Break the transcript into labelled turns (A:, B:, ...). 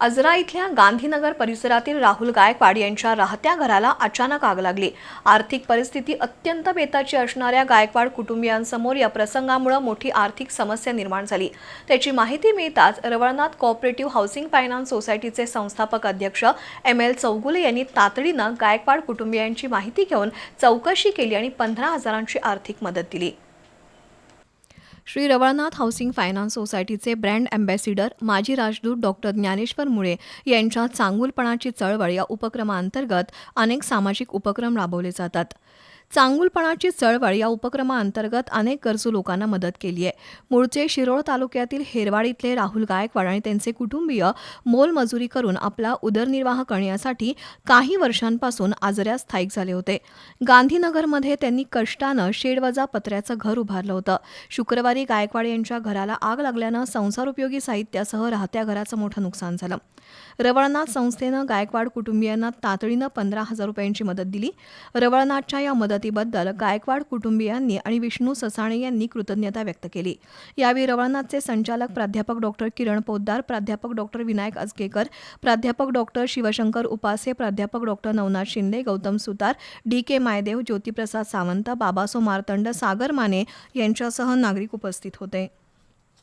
A: अजरा इथल्या गांधीनगर परिसरातील राहुल गायकवाड यांच्या राहत्या घराला अचानक आग लागली. आर्थिक परिस्थिती अत्यंत बेताची असणाऱ्या गायकवाड कुटुंबियांसमोर या प्रसंगामुळे मोठी आर्थिक समस्या निर्माण झाली. त्याची माहिती मिळताच रवळनाथ कॉपरेटिव्ह हाऊसिंग फायनान्स सोसायटीचे संस्थापक अध्यक्ष एम एल चौगुले यांनी तातडीनं गायकवाड कुटुंबियांची माहिती घेऊन चौकशी केली आणि पंधरा हजारांची आर्थिक मदत दिली. श्री रवळनाथ हाऊसिंग फायनान्स सोसायटीचे ब्रँड अँबॅसिडर माजी राजदूत डॉक्टर ज्ञानेश्वर मुळे यांच्या चांगुलपणाची चळवळ या उपक्रमाअंतर्गत अनेक सामाजिक उपक्रम राबवले जातात. चांगुलपणाची चळवळ या उपक्रमाअंतर्गत अनेक गरजू लोकांना मदत केली आहे. मूळचे शिरोळ तालुक्यातील हेरवाड इथले राहुल गायकवाड आणि त्यांचे कुटुंबीय मोलमजुरी करून आपला उदरनिर्वाह करण्यासाठी काही वर्षांपासून आजऱ्या स्थायिक झाले होते. गांधीनगरमध्ये त्यांनी कष्टानं शेडवजा पत्र्याचं घर उभारलं होतं. शुक्रवारी गायकवाड यांच्या घराला आग लागल्यानं संसारोपयोगी साहित्यासह राहत्या घराचं मोठं नुकसान झालं. रवळनाथ संस्थेनं गायकवाड कुटुंबियांना तातडीनं पंधरा हजार रुपयांची मदत दिली. रवळनाथच्या या मदत मदतीबद्दल गायकवाड कुटुंबियांनी आणि विष्णू ससाणे यांनी कृतज्ञता व्यक्त केली. यावेळी रवळनाथचे संचालक प्राध्यापक डॉक्टर किरण पोद्दार प्राध्यापक डॉक्टर विनायक अजगेकर प्राध्यापक डॉक्टर शिवशंकर उपासे प्राध्यापक doctor Navnath Shinde Gautam Sutar D K Maydeo Jyotiprasad Sawant Babaso Martand Sagar Mane यांच्यासह नागरिक उपस्थित होते.